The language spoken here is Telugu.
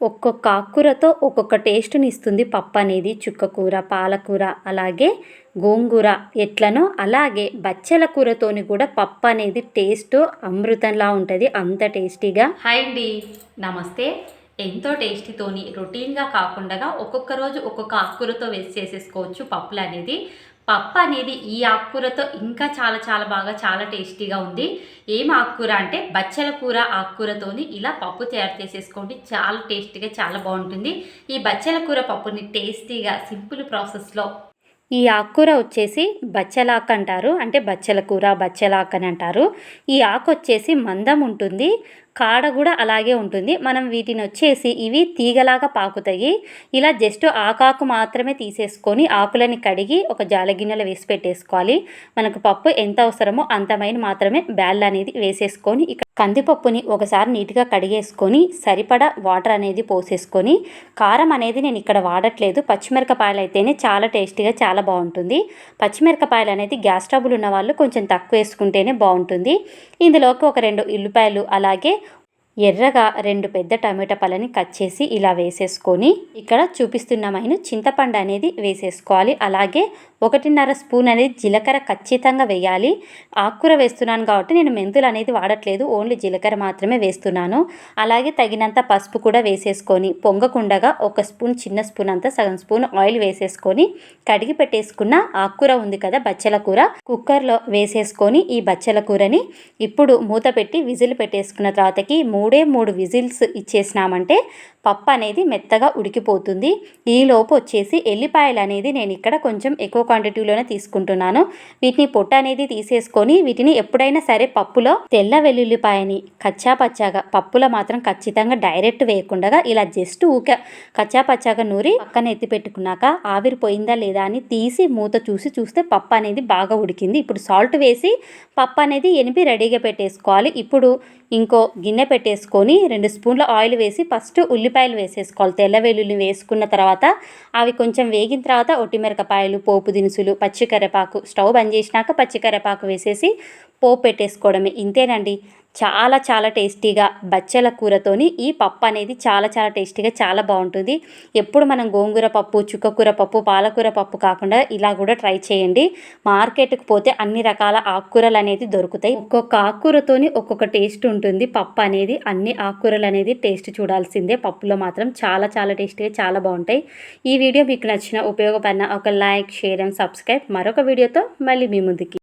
ఒక్కొక్క ఆకుకూరతో ఒక్కొక్క టేస్ట్ని ఇస్తుంది పప్పు అనేది చుక్కకూర పాలకూర అలాగే గోంగూర ఎట్లనో అలాగే బచ్చల కూరతోని కూడా పప్పు అనేది టేస్ట్ అమృతంలా ఉంటుంది అంత టేస్టీగా. హాయ్ అండి నమస్తే. ఎంతో టేస్టీతోని రొటీన్గా కాకుండా ఒక్కొక్క రోజు ఒక్కొక్క ఆకుకూరతో వేసి చేసేసుకోవచ్చు పప్పులు అనేది పప్పు అనేది ఈ ఆకుకూరతో ఇంకా చాలా చాలా బాగా చాలా టేస్టీగా ఉంది. ఏం ఆకుకూర అంటే బచ్చల కూర ఆకుకూరతోని ఇలా పప్పు తయారు చేసేసుకోండి. చాలా టేస్టీగా చాలా బాగుంటుంది. ఈ బచ్చల కూర పప్పుని టేస్టీగా సింపుల్ ప్రాసెస్లో ఈ ఆకుకూర వచ్చేసి బచ్చలాకు అంటారు. అంటే బచ్చల కూర బచ్చలాకు అని అంటారు. ఈ ఆకు వచ్చేసి మందం ఉంటుంది. కాడ కూడా అలాగే ఉంటుంది. మనం వీటిని వచ్చేసి ఇవి తీగలాగా పాకుతాయి. ఇలా జస్ట్ ఆకాకు మాత్రమే తీసేసుకొని ఆకులని కడిగి ఒక జాల గిన్నెలో వేసి పెట్టేసుకోవాలి. మనకు పప్పు ఎంత అవసరమో అంతమైన మాత్రమే బ్యాల్ అనేది వేసేసుకొని కందిపప్పుని ఒకసారి నీట్గా కడిగేసుకొని సరిపడా వాటర్ అనేది పోసేసుకొని కారం అనేది నేను ఇక్కడ వాడట్లేదు. పచ్చిమిరపకాయలు అయితేనే చాలా టేస్టీగా చాలా బాగుంటుంది. పచ్చిమిరపకాయలు అనేది గ్యాస్ ట్రబుల్ ఉన్న వాళ్ళు కొంచెం తక్కువ వేసుకుంటేనే బాగుంటుంది. ఇందులోకి ఒక రెండు ఉల్లిపాయలు అలాగే ఎర్రగా రెండు పెద్ద టమాటా పళ్ళని కట్ చేసి ఇలా వేసేసుకొని ఇక్కడ చూపిస్తున్నమైన చింతపండు అనేది వేసేసుకోవాలి. అలాగే ఒకటిన్నర స్పూన్ అనేది జీలకర్ర ఖచ్చితంగా వేయాలి. ఆకుకూర వేస్తున్నాను కాబట్టి నేను మెంతులు అనేది వాడట్లేదు. ఓన్లీ జీలకర్ర మాత్రమే వేస్తున్నాను. అలాగే తగినంత పసుపు కూడా వేసేసుకొని పొంగకుండగా ఒక స్పూన్ చిన్న స్పూన్ అంతా సగం స్పూన్ ఆయిల్ వేసేసుకొని కడిగి పెట్టేసుకున్న ఆకుకూర ఉంది కదా బచ్చల కూర. కుక్కర్లో వేసేసుకొని ఈ బచ్చల కూరని ఇప్పుడు మూత పెట్టి విజిల్ పెట్టేసుకున్న తర్వాతకి మూడే మూడు విజిల్స్ ఇచ్చేసినామంటే పప్పు అనేది మెత్తగా ఉడికిపోతుంది. ఈలోపు వచ్చేసి ఎల్లిపాయలు అనేది నేను ఇక్కడ కొంచెం ఎక్కువ క్వాంటిటీలోనే తీసుకుంటున్నాను. వీటిని పొట్ట అనేది తీసేసుకొని వీటిని ఎప్పుడైనా సరే పప్పులో తెల్ల వెల్లుల్లిపాయని కచ్చా పచ్చాగా పప్పులో మాత్రం ఖచ్చితంగా డైరెక్ట్ వేయకుండా ఇలా జస్ట్ ఊక కచ్చా పచ్చాగా నూరి పక్కన ఎత్తి పెట్టుకున్నాక ఆవిరిపోయిందా లేదా అని తీసి మూత చూసి చూస్తే పప్పు అనేది బాగా ఉడికింది. ఇప్పుడు సాల్ట్ వేసి పప్పు అనేది ఎనిపి రెడీగా పెట్టేసుకోవాలి. ఇప్పుడు ఇంకో గిన్నె పెట్టేసుకొని రెండు స్పూన్ల ఆయిల్ వేసి ఫస్ట్ ఉల్లిపాయలు వేసేసుకోవాలి. తెల్ల వెల్లుల్లి వేసుకున్న తర్వాత అవి కొంచెం వేగిన తర్వాత ఒట్టిమిరపకాయలు పోపు దినుసులు పచ్చికరేపాకు స్టవ్ బంద్ చేసినాక పచ్చికరేపాకు వేసేసి పోపు పెట్టేసుకోవడమే. ఇంతేనండి. చాలా చాలా టేస్టీగా బచ్చల కూరతోని ఈ పప్పు అనేది చాలా చాలా టేస్టీగా చాలా బాగుంటుంది. ఎప్పుడు మనం గోంగూర పప్పు చుక్కకూర పప్పు పాలకూర పప్పు కాకుండా ఇలా కూడా ట్రై చేయండి. మార్కెట్కి పోతే అన్ని రకాల ఆకుకూరలు అనేది దొరుకుతాయి. ఒక్కొక్క ఆకుకూరతోని ఒక్కొక్క టేస్ట్ ఉంటుంది. పప్పు అనేది అన్ని ఆకుకూరలు అనేది టేస్ట్ చూడాల్సిందే. పప్పులో మాత్రం చాలా చాలా టేస్టీగా చాలా బాగుంటాయి. ఈ వీడియో మీకు నచ్చిన ఉపయోగపడిన ఒక లైక్ షేర్ అండ్ సబ్స్క్రైబ్. మరొక వీడియోతో మళ్ళీ మీ ముందుకి